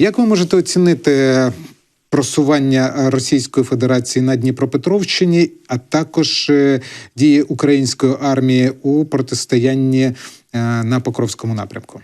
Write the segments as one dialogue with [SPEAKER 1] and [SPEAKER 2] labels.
[SPEAKER 1] Як ви можете оцінити просування Російської Федерації на Дніпропетровщині, а також е, дії української армії у протистоянні е, на Покровському напрямку?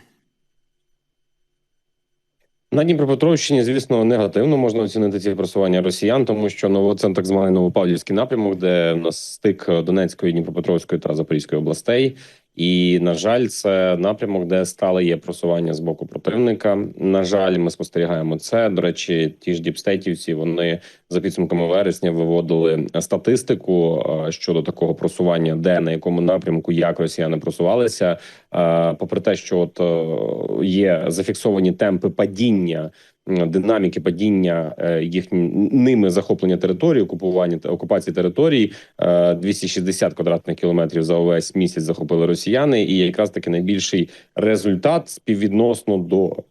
[SPEAKER 2] На Дніпропетровщині, звісно, негативно можна оцінити ці просування росіян, тому що ну, це так званий Новопавлівський напрямок, де в нас стик Донецької, Дніпропетровської та Запорізької областей. І на жаль, це напрямок, де стале є просування з боку противника. На жаль, ми спостерігаємо це. До речі, ті ж діпстейтівці вони за підсумками вересня виводили статистику е, щодо такого просування, де на якому напрямку як росіяни просувалися. Е, Попри те, що от е, є зафіксовані темпи падіння. М, Динаміки падіння е, їх ними захоплення території, окупування та окупації територій е, 260 квадратних кілометрів за увесь місяць захопили росіяни, і якраз таки найбільший результат співвідносно до е,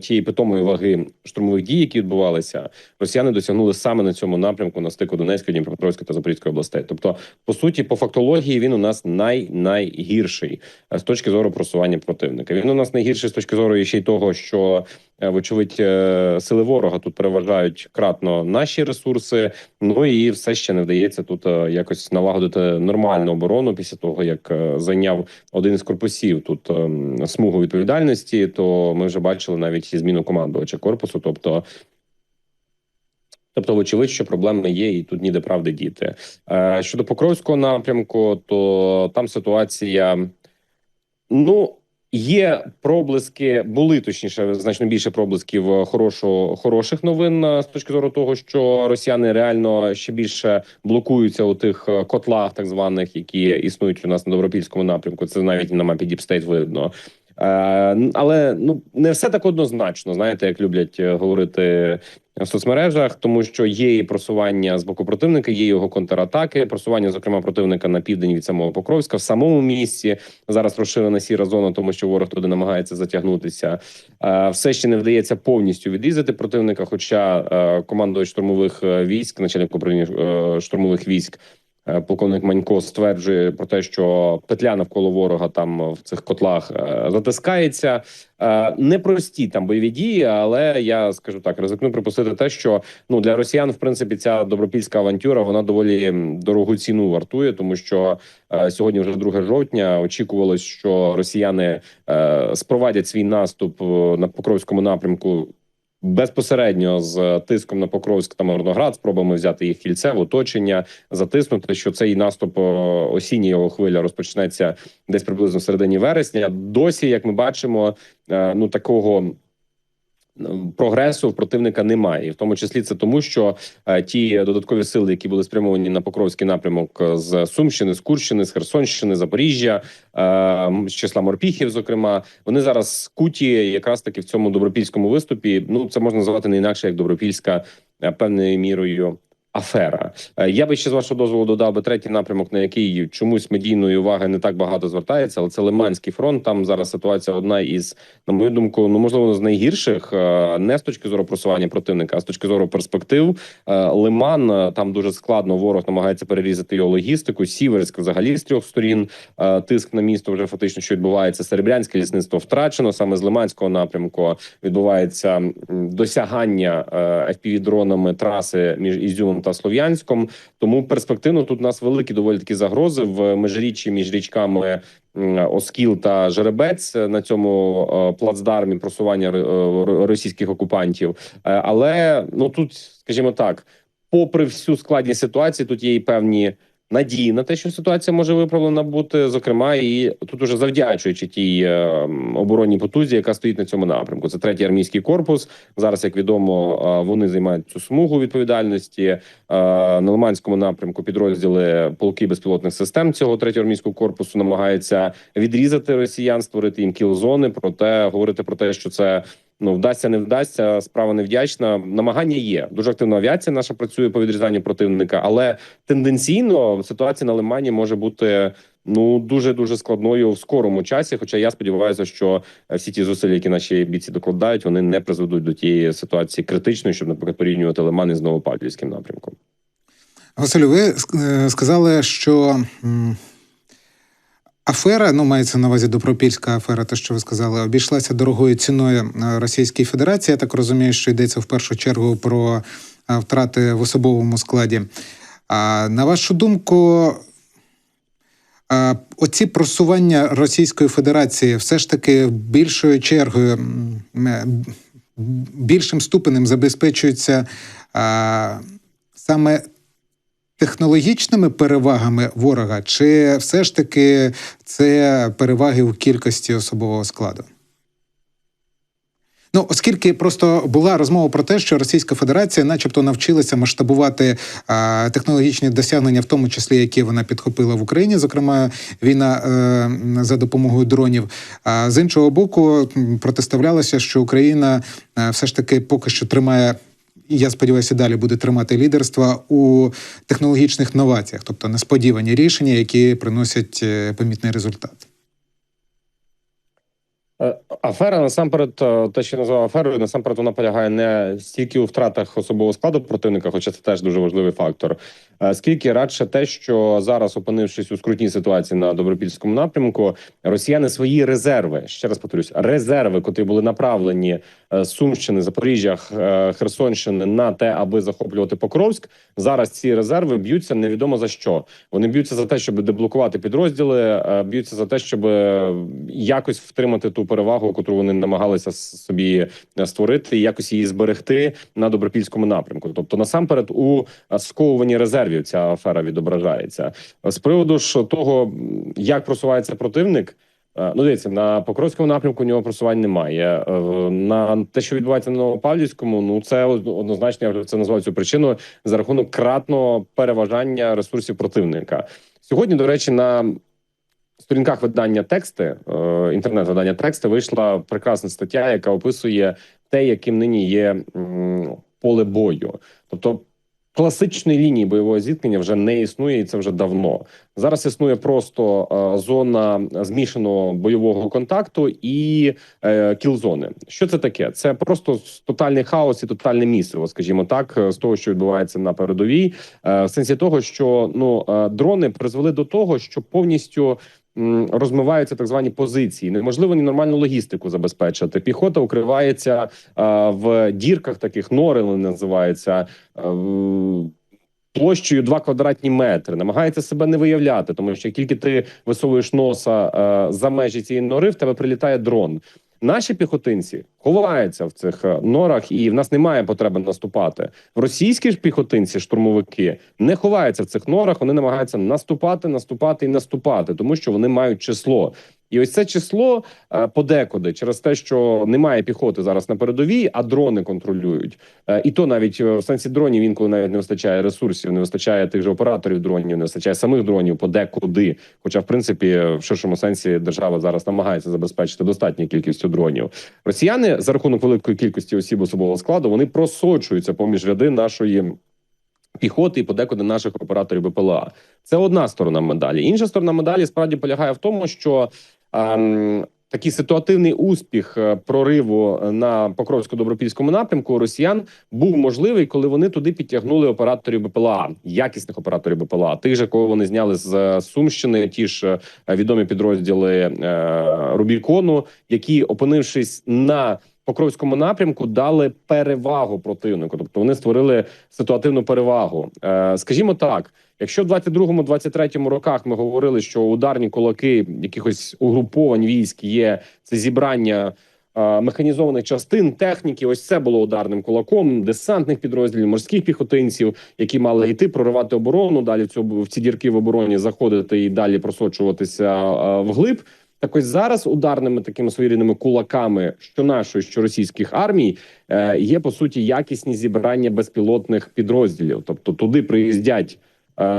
[SPEAKER 2] тієї питомої ваги штурмових дій, які відбувалися, росіяни досягнули саме на цьому напрямку на стику Донецької, Дніпропетровської та Запорізької областей. Тобто, по суті, по фактології він у нас най найгірший е, з точки зору просування противника. Він у нас найгірший з точки зору ще й того, що е, вочевидь е, сили ворога тут переважають кратно наші ресурси. Ну і все ще не вдається тут е, якось налагодити нормальну оборону після того, як е, зайняв один із корпусів тут ем, смугу відповідальності. То ми вже бачили навіть і зміну командувача корпусу. Тобто, тобто, вочевидь, що проблеми є, і тут ніде правди діти. Е, щодо Покровського напрямку, то там ситуація ну. Є проблиски, були точніше значно більше проблисків хорошого хороших новин е, з точки зору того, що росіяни реально ще більше блокуються у тих е, котлах, так званих, які існують у нас на добропільському напрямку. Це навіть на мапі Діпстейт видно. Е, але ну не все так однозначно. Знаєте, як люблять е, говорити в соцмережах, тому що є і просування з боку противника, є його контратаки. Просування, зокрема, противника на південь від самого Покровська в самому місці зараз розширена сіра зона, тому що ворог туди намагається затягнутися. Е, Все ще не вдається повністю відрізати противника. Хоча командувач штурмових військ, начальник управління штурмових військ. Е, Полковник Манько стверджує про те, що петля навколо ворога там в цих котлах е, затискається. Е, Непрості там бойові дії, але я скажу так, ризикну припустити те, що ну для росіян, в принципі, ця добропільська авантюра вона доволі дорогу ціну вартує, тому що сьогодні вже 2 жовтня. Очікувалось, що росіяни спровадять свій наступ на Покровському напрямку безпосередньо з тиском на Покровськ та Мирноград, спробами взяти їх кільце в оточення, затиснути, що цей наступ осіння його хвиля розпочнеться десь приблизно в середині вересня. Досі, як ми бачимо, е, ну такого. Прогресу в противника немає, і в тому числі це тому, що е, ті додаткові сили, які були спрямовані на Покровський напрямок е, з Сумщини, з Курщини, з Херсонщини, Запоріжжя, е, з числа морпіхів, зокрема, вони зараз скуті якраз таки в цьому добропільському виступі. Ну це можна назвати не інакше як добропільська певною мірою. Афера. Е, Я би ще з вашого дозволу додав би третій напрямок, на який чомусь медійної уваги не так багато звертається, але це Лиманський фронт. Там зараз ситуація одна із, на мою думку, ну можливо, з найгірших е, не з точки зору просування противника, а з точки зору перспектив. Е, Лиман там дуже складно. Ворог намагається перерізати його логістику. Сіверськ взагалі з трьох сторін. Тиск на місто вже фактично що відбувається. Серебрянське лісництво втрачено. Саме з Лиманського напрямку відбувається досягання fpv дронами траси між Ізюмом та Слов'янськом. Тому перспективно тут у нас великі доволі такі загрози в межріччі між річками. Оскіл та Жеребець на цьому е, плацдармі просування е, російських окупантів. Е, Але ну тут, скажімо так, попри всю складність ситуації, тут є і певні надії на те, що ситуація може виправлена бути. Зокрема, і тут уже завдячуючи тій е, оборонній потузі, яка стоїть на цьому напрямку. Це третій армійський корпус. Зараз, як відомо, е, вони займають цю смугу відповідальності Е, на Лиманському напрямку. Підрозділи полки безпілотних систем цього третього армійського корпусу намагаються відрізати росіян, створити їм кіл-зони. Проте говорити про те, що це. Ну, вдасться, не вдасться. Справа невдячна. Намагання є. Дуже активна авіація наша працює по відрізанню противника, але тенденційно ситуація на Лимані може бути ну дуже дуже складною в скорому часі. Хоча я сподіваюся, що всі ті зусилля, які наші бійці докладають, вони не призведуть до тієї ситуації критичної, щоб наприклад порівнювати Лиман із Новопавлівським напрямком.
[SPEAKER 1] Василю, ви е, сказали, що Афера, ну мається на увазі Добропільська афера, те, що ви сказали, обійшлася дорогою ціною е, Російській Федерації. Я так розумію, що йдеться в першу чергу про е, втрати в особовому складі. А на вашу думку, е, оці просування Російської Федерації все ж таки більшою чергою, більшим ступенем забезпечуються е, саме технологічними перевагами ворога, чи все ж таки це переваги у кількості особового складу? Ну, оскільки просто була розмова про те, що Російська Федерація, начебто, навчилася масштабувати а, технологічні досягнення, в тому числі які вона підхопила в Україні, зокрема війна е, за допомогою дронів. А з іншого боку, протиставлялося, що Україна е, все ж таки поки що тримає. Я сподіваюся, далі буде тримати лідерство у технологічних новаціях, тобто несподівані рішення, які приносять е, помітний результат.
[SPEAKER 2] Е, Афера насамперед, е, те, що я назвав аферою, насамперед вона полягає не стільки у втратах особового складу противника, хоча це теж дуже важливий фактор, скільки радше те, що зараз, опинившись у скрутній ситуації на добропільському напрямку, росіяни свої резерви, ще раз повторюсь, резерви, котрі були направлені е, з Сумщини, Запоріжжя, Херсонщини на те, аби захоплювати Покровськ. Зараз ці резерви б'ються невідомо за що. Вони б'ються за те, щоб деблокувати підрозділи, б'ються за те, щоб якось втримати ту перевагу, яку вони намагалися собі е, створити, і якось її зберегти на добропільському напрямку. Тобто, насамперед, у е, сковуванні резервів ця афера відображається. З приводу ж того, як просувається противник. Е, Ну, дивіться, на Покровському напрямку у нього просувань немає. На те, що відбувається на Новопавлівському, ну це однозначно я вже це назвав цю причиною за рахунок кратного переважання ресурсів противника. Сьогодні, до речі, на сторінках видання тексти, е, інтернет-видання тексти, вийшла прекрасна стаття, яка описує те, яким нині є поле бою. Тобто класичної лінії бойового зіткнення вже не існує, і це вже давно. Зараз існує просто е, зона змішаного бойового контакту і е, кілзони. Що це таке? Це просто тотальний хаос і тотальне місиво, скажімо так, з того, що відбувається на передовій, в сенсі того, що ну дрони призвели до того, що повністю. Розмиваються так звані позиції. Неможливо ні нормальну логістику забезпечити. Піхота укривається е, в дірках, таких нори вони називаються. е, Площею 2 квадратні метри намагається себе не виявляти, тому що як тільки ти висовуєш носа е, за межі цієї нори, в тебе прилітає дрон. Наші піхотинці ховаються в цих е, норах, і в нас немає потреби наступати. Російські ж піхотинці, штурмовики, не ховаються в цих норах. Вони намагаються наступати, наступати і наступати, тому що вони мають число. І ось це число е, подекуди через те, що немає піхоти зараз на передовій, а дрони контролюють. Е, І то навіть в сенсі дронів інколи навіть не вистачає ресурсів, не вистачає тих же операторів дронів, не вистачає самих дронів подекуди. Хоча, в принципі, в ширшому сенсі держава зараз намагається забезпечити достатню кількістю дронів. Росіяни за рахунок великої кількості осіб особового складу вони просочуються поміж ряди нашої. Піхоти і подекуди наших операторів БПЛА це одна сторона медалі. Інша сторона медалі справді полягає в тому, що ем, такий ситуативний успіх е, прориву на Покровсько-Добропільському напрямку росіян був можливий, коли вони туди підтягнули операторів БПЛА, якісних операторів БПЛА, тих же, кого вони зняли з е, Сумщини, ті ж е, відомі підрозділи е, Рубікону, які, опинившись на Покровському напрямку дали перевагу противнику, тобто вони створили ситуативну перевагу. Е, скажімо так, якщо в 22-23 роках ми говорили, що ударні кулаки якихось угруповань військ є це зібрання. е, Механізованих частин техніки, ось це було ударним кулаком десантних підрозділів, морських піхотинців, які мали йти проривати оборону. Далі в цю в ці дірки в обороні заходити і далі просочуватися е, вглиб. Так ось зараз ударними такими своєрідними кулаками, що нашої, що російських армій, е, є по суті якісні зібрання безпілотних підрозділів. Тобто туди приїздять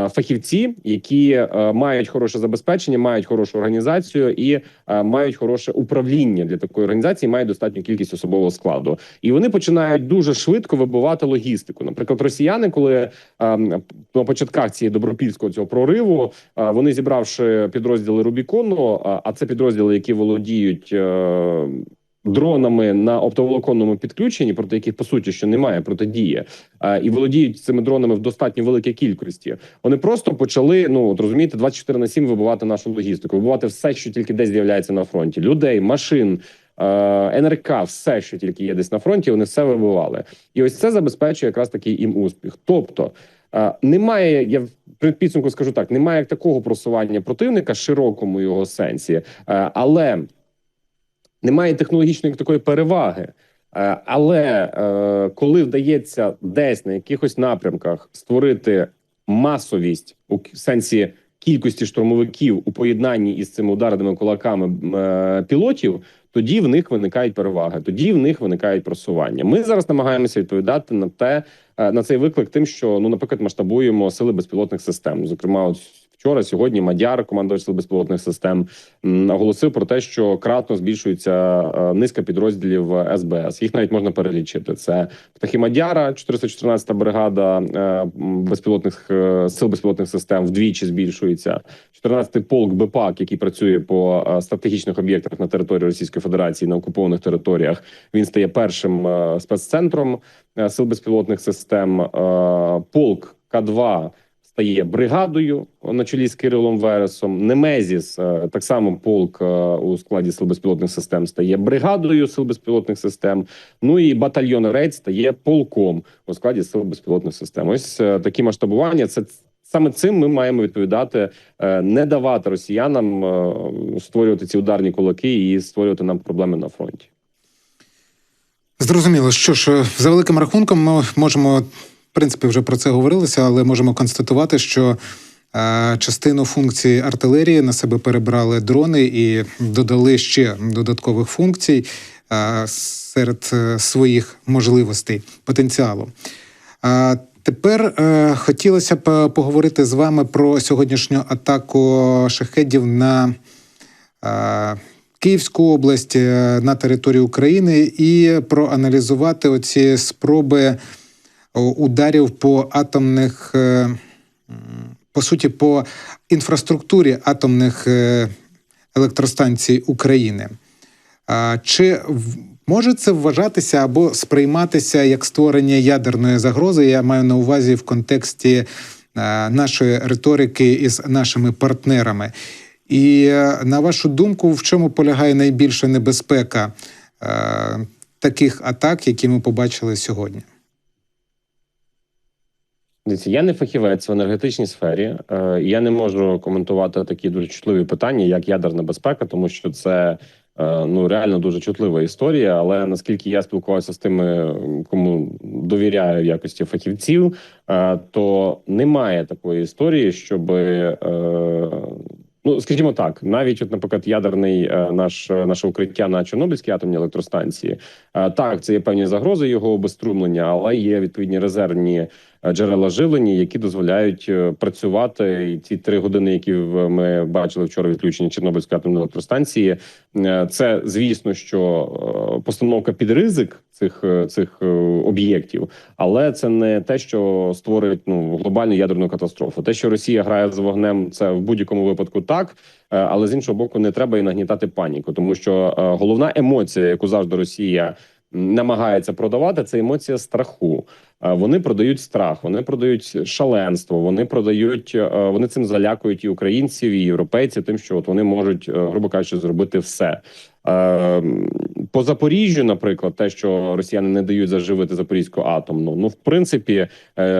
[SPEAKER 2] фахівці, які е, мають хороше забезпечення, мають хорошу організацію і е, мають хороше управління для такої організації, мають достатню кількість особового складу, і вони починають дуже швидко вибивати логістику. Наприклад, росіяни, коли е, на початках цієї добропільського цього прориву, е, вони зібравши підрозділи Рубікону, а це підрозділи, які володіють. Дронами на оптоволоконному підключенні, проти яких по суті що немає протидії, і володіють цими дронами в достатньо великій кількості. Вони просто почали ну от розумієте, 24 на 7 вибивати нашу логістику, вибивати все, що тільки десь з'являється на фронті: людей, машин. НРК, все, що тільки є десь на фронті, вони все вибивали, і ось це забезпечує якраз такий їм успіх. Тобто немає, я в підсумку скажу так: немає такого просування противника широкому його сенсі, але немає технологічної такої переваги. Е, Але е, коли вдається десь на якихось напрямках створити масовість у сенсі кількості штурмовиків у поєднанні із цими ударними кулаками е, пілотів, тоді в них виникають переваги, тоді в них виникають просування. Ми зараз намагаємося відповідати на те, на цей виклик, тим, що ну, наприклад, масштабуємо сили безпілотних систем. Зокрема, от вчора, сьогодні Мадяр, командувач сил безпілотних систем, оголосив про те, що кратно збільшується е, низка підрозділів СБС. Їх навіть можна перелічити. Це птахи Мадяра, 414-та бригада е, безпілотних е, сил безпілотних систем вдвічі збільшується. 14-й полк БПАК, який працює по стратегічних об'єктах на території Російської Федерації на окупованих територіях. Він стає першим спеццентром сил безпілотних систем. Полк К2 стає бригадою на чолі з Кирилом Вересом. Немезіс, е, так само полк е, у складі сил безпілотних систем, стає бригадою сил безпілотних систем. Ну і батальйон Рейд стає полком у складі сил безпілотних систем. Ось е, такі масштабування. Це саме цим ми маємо відповідати, е, не давати росіянам е, створювати ці ударні кулаки і створювати нам проблеми на фронті.
[SPEAKER 1] Зрозуміло, що ж е, за великим рахунком, ми можемо принципі вже про це говорилося, але можемо констатувати, що е, частину функцій артилерії на себе перебрали дрони і додали ще додаткових функцій е, серед е, своїх можливостей потенціалу. Тепер е, хотілося б поговорити з вами про сьогоднішню атаку шахедів на е, Київську область на території України і проаналізувати оці спроби ударів по атомних, е, по суті, по інфраструктурі атомних е, електростанцій України. Чи може це вважатися або сприйматися як створення ядерної загрози? Я маю на увазі в контексті е, нашої риторики із нашими партнерами. І е, на вашу думку, в чому полягає найбільша небезпека е, таких атак, які ми побачили сьогодні?
[SPEAKER 2] Я не фахівець в енергетичній сфері. Е, я не можу коментувати такі дуже чутливі питання, як ядерна безпека, тому що це е, ну реально дуже чутлива історія. Але наскільки я спілкувався з тими, кому довіряю в якості фахівців, е, то немає такої історії, щоб Ну, скажімо так, навіть от, наприклад, ядерний наш наше укриття на Чорнобильській атомній електростанції. Так, це є певні загрози його обеструмлення, але є відповідні резервні джерела живлення, які дозволяють е, працювати. І ці три години, які ми бачили вчора, відключення Чорнобильської атомної електростанції. е, Це звісно, що е, постановка під ризик цих е, цих е, об'єктів, але це не те, що створить ну глобальну ядерну катастрофу. Те, що Росія грає з вогнем, це в будь-якому випадку так. Е, Але з іншого боку, не треба і нагнітати паніку, тому що е, головна емоція, яку завжди Росія намагається продавати, це емоція страху. Е, Вони продають страх, вони продають шаленство, вони продають, е, вони цим залякують і українців, і європейців, тим, що от вони можуть, е, грубо кажучи, зробити все. По Запоріжжю, наприклад, те, що росіяни не дають заживити Запорізьку атомну, ну в принципі,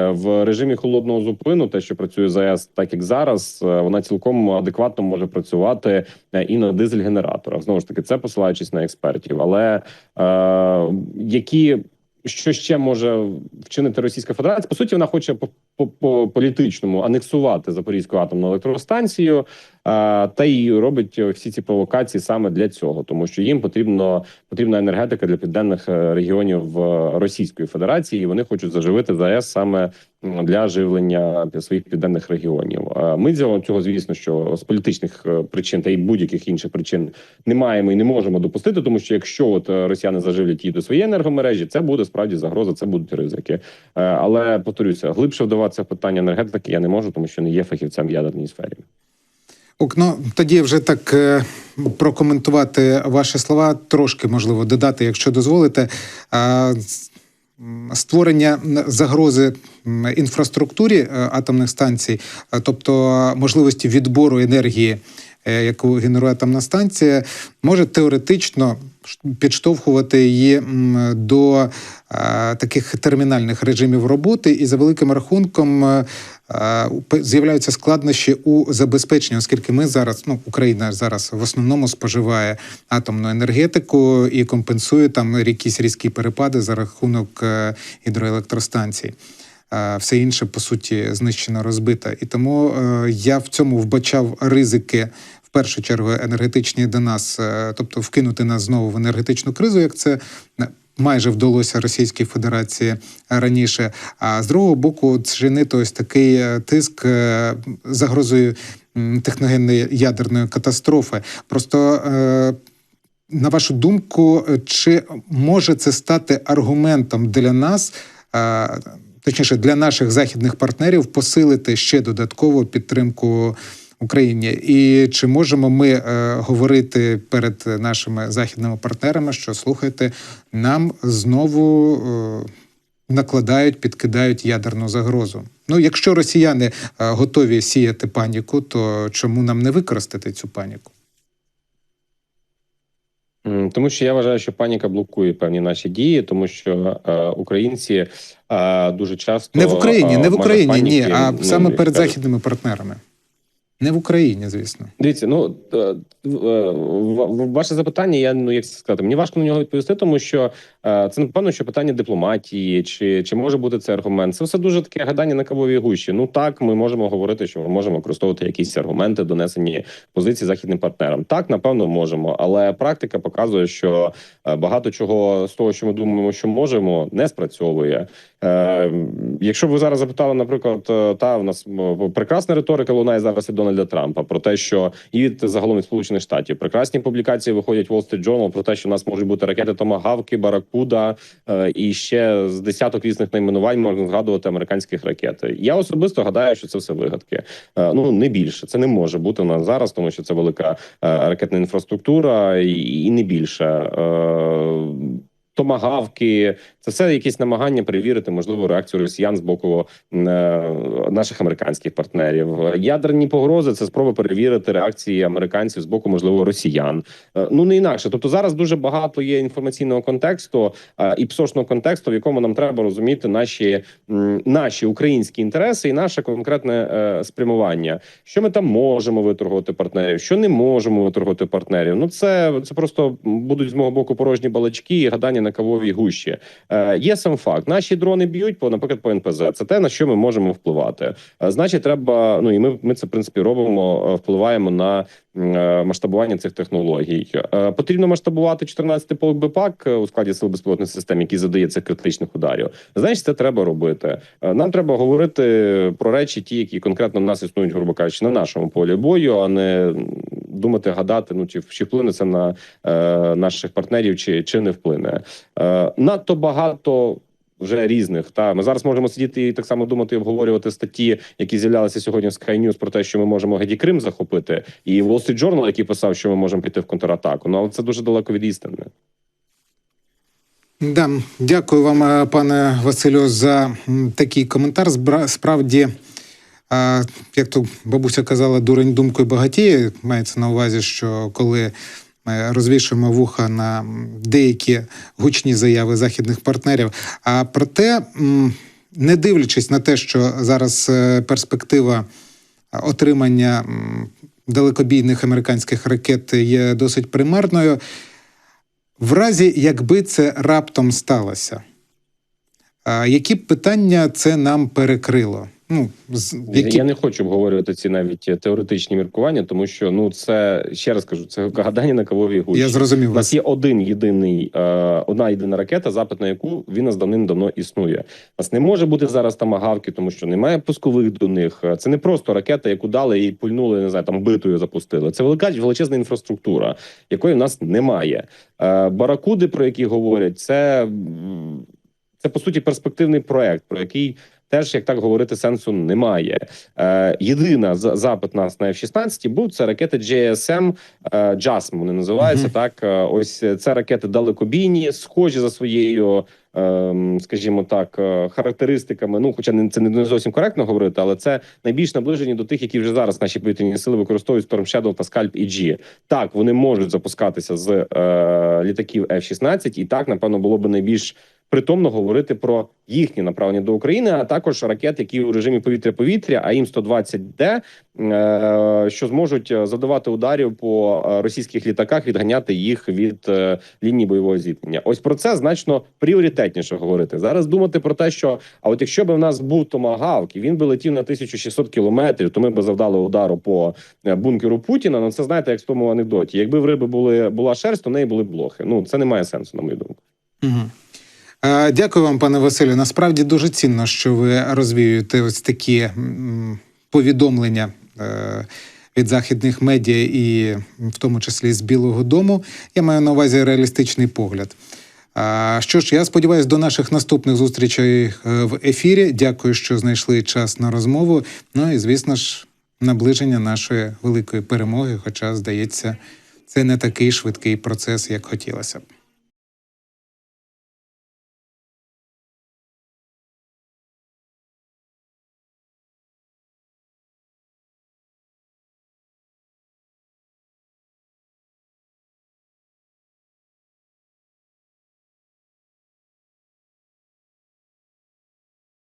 [SPEAKER 2] в режимі холодного зупину, те, що працює ЗАЕС, так як зараз, вона цілком адекватно може працювати і на дизель-генераторах. Знову ж таки, це посилаючись на експертів. Але е, які що ще може вчинити Російська Федерація? По суті, вона хоче по, по, по політичному анексувати Запорізьку атомну електростанцію, та й робить всі ці провокації саме для цього, тому що їм потрібно потрібна енергетика для південних е, регіонів Російської Федерації. і Вони хочуть заживити ЗАЕС саме для живлення своїх південних регіонів. Ми цього, звісно, що з політичних е, причин та й будь-яких інших причин не маємо і не можемо допустити, тому що якщо от е, росіяни заживлять її до своєї енергомережі, це буде справді загроза, це будуть ризики. Але повторюся, глибше вдаватися в питання енергетики я не можу, тому що не є фахівцем в ядерній сфері.
[SPEAKER 1] Ок, ну, тоді вже так е, прокоментувати ваші слова, трошки можливо додати, якщо дозволите. Створення загрози інфраструктурі е, атомних станцій, е, тобто можливості відбору енергії, яку генерує атомна станція, може теоретично підштовхувати її до е, таких термінальних режимів роботи, і за великим рахунком е, е, з'являються складнощі у забезпеченні, оскільки ми зараз, ну Україна зараз в основному споживає атомну енергетику і компенсує там якісь різкі перепади за рахунок е, гідроелектростанцій. Все інше по суті знищено розбито. І тому е, я в цьому вбачав ризики. В першу чергу енергетичні до нас, е, тобто вкинути нас знову в енергетичну кризу, як це е, майже вдалося Російській Федерації раніше. А з другого боку, чинити ось такий тиск загрозою техногенної ядерної катастрофи. Просто на вашу думку, чи може це стати аргументом для нас, точніше для наших західних партнерів, посилити ще додатково підтримку Україні? І чи можемо ми е, говорити перед нашими західними партнерами, що слухайте, нам знову е, накладають, підкидають ядерну загрозу? Ну, якщо росіяни е, готові сіяти паніку, то чому нам не використати цю паніку?
[SPEAKER 2] Тому що я вважаю, що паніка блокує певні наші дії, тому що е, українці е, дуже часто
[SPEAKER 1] Не в Україні,
[SPEAKER 2] е,
[SPEAKER 1] не в Україні,
[SPEAKER 2] паніки, ні,
[SPEAKER 1] а
[SPEAKER 2] ну,
[SPEAKER 1] саме перед західними партнерами. Не в Україні, звісно.
[SPEAKER 2] Дивіться, ну е, е, ваше запитання, я ну як сказати, мені важко на нього відповісти, тому що е, це напевно, що питання дипломатії, чи, чи може бути це аргумент. Це все дуже таке гадання на кавовій гущі. Ну так, ми можемо говорити, що ми можемо використовувати якісь аргументи, донесені позиції західним партнерам. Так, напевно, можемо, але практика показує, що багато чого з того, що ми думаємо, що можемо, не спрацьовує. Е, якщо ви зараз запитали, наприклад, та в нас прекрасна риторика лунає зараз і від Дональда Трампа про те, що і загалом від сполучених штатів прекрасні публікації виходять в Wall Street Journal про те, що в нас можуть бути ракети Томагавки, Баракуда е, і ще з десяток різних найменувань можна згадувати американських ракет. Я особисто гадаю, що це все вигадки. Е, ну не більше. Це не може бути у нас зараз, тому що це велика е, ракетна інфраструктура, і, не більше. Томагавки, це все якісь намагання перевірити можливу реакцію росіян з боку е, наших американських партнерів. Ядерні погрози це спроба перевірити реакції американців з боку, можливо, росіян. Е, ну не інакше. Тобто зараз дуже багато є інформаційного контексту е, і псошного контексту, в якому нам треба розуміти наші, наші українські інтереси і наше конкретне спрямування. Що ми там можемо виторгувати партнерів, що не можемо виторгувати партнерів. Ну це, це просто будуть з мого боку порожні балачки і гадання на кавовій гущі. Е, є сам факт: наші дрони б'ють по, наприклад, по НПЗ. Це те на що ми можемо впливати. Е, значить, треба. Ну і ми, ми це в принципі робимо. е, Впливаємо на масштабування цих технологій. Потрібно масштабувати 14-й полк БПАК у складі сил безпілотних систем, який задає цих критичних ударів. Значить, це треба робити. Нам треба говорити про речі, ті, які конкретно в нас існують, грубо кажучи, на нашому полі бою, а не думати, гадати, ну чи, чи вплине це на е, наших партнерів, чи, чи не вплине. Е, надто багато. Вже різних та ми зараз можемо сидіти і так само думати і обговорювати статті, які з'являлися сьогодні в Sky News про те, що ми можемо геть і Крим захопити, і Wall Street Journal, який писав, що ми можемо піти в контратаку. Ну але це дуже далеко від істини.
[SPEAKER 1] Да, дякую вам, е, пане Василю, за такий коментар. Справді, е, як то бабуся казала, дурень думкою багатіє. Мається на увазі, що коли ми розвішуємо вуха на деякі гучні заяви західних партнерів. А проте, не дивлячись на те, що зараз е, перспектива отримання далекобійних американських ракет є досить примарною. В разі, якби це раптом сталося, які б питання це нам перекрило? Ну, з- які...
[SPEAKER 2] Я не хочу обговорювати ці навіть теоретичні міркування, тому що ну це ще раз кажу, це гадання на кавовій гущі.
[SPEAKER 1] Я зрозумів
[SPEAKER 2] У нас є один єдиний, е, одна єдина ракета, запит на яку він нас давним-давно існує. У нас не може бути зараз тамагавки, тому що немає пускових до них. Е, Це не просто ракета, яку дали і пульнули, не знаю, там битою запустили. Це велика величезна інфраструктура, якої в нас немає. Е, баракуди, про які говорять, це, це по суті перспективний проект, про який теж як так говорити сенсу немає. Е, єдина за- запит нас на F-16 був це ракети JSM е, JASM, Вони називаються
[SPEAKER 1] Мгм.
[SPEAKER 2] так. Е, Ось це ракети далекобійні, схожі за своєю. ем, Скажімо так, е, характеристиками. Ну, хоча не це не зовсім коректно говорити, але це найбільш наближені до тих, які вже зараз наші повітряні сили використовують Storm Shadow та Scalp EG. Так, вони можуть запускатися з е, літаків F-16, і так напевно було би найбільш притомно говорити про їхні направлення до України, а також ракет, які у режимі повітря-повітря, АІМ 120 д е, що зможуть е, завдавати ударів по е, російських літаках, відганяти їх від лінії бойового зіткнення. Ось про це значно пріоритетніше говорити. Зараз думати про те, що а от якщо б в нас був томагавк і він би летів на 1600 кілометрів, то ми б завдали удару по бункеру Путіна. Ну це знаєте, як в тому анекдоті. Якби в риби були була шерсть, то неї були блохи. Ну це не має сенсу, на мою думку.
[SPEAKER 1] Угу. Е, Дякую вам, пане Василю. Насправді дуже цінно, що ви розвіюєте ось такі повідомлення е, від західних медіа, і в тому числі з Білого Дому. Я маю на увазі реалістичний погляд. Що ж, я сподіваюся, до наших наступних зустрічей е, в ефірі. Дякую, що знайшли час на розмову. Ну і звісно ж, наближення нашої великої перемоги. Хоча, здається, це не такий швидкий процес, як хотілося б.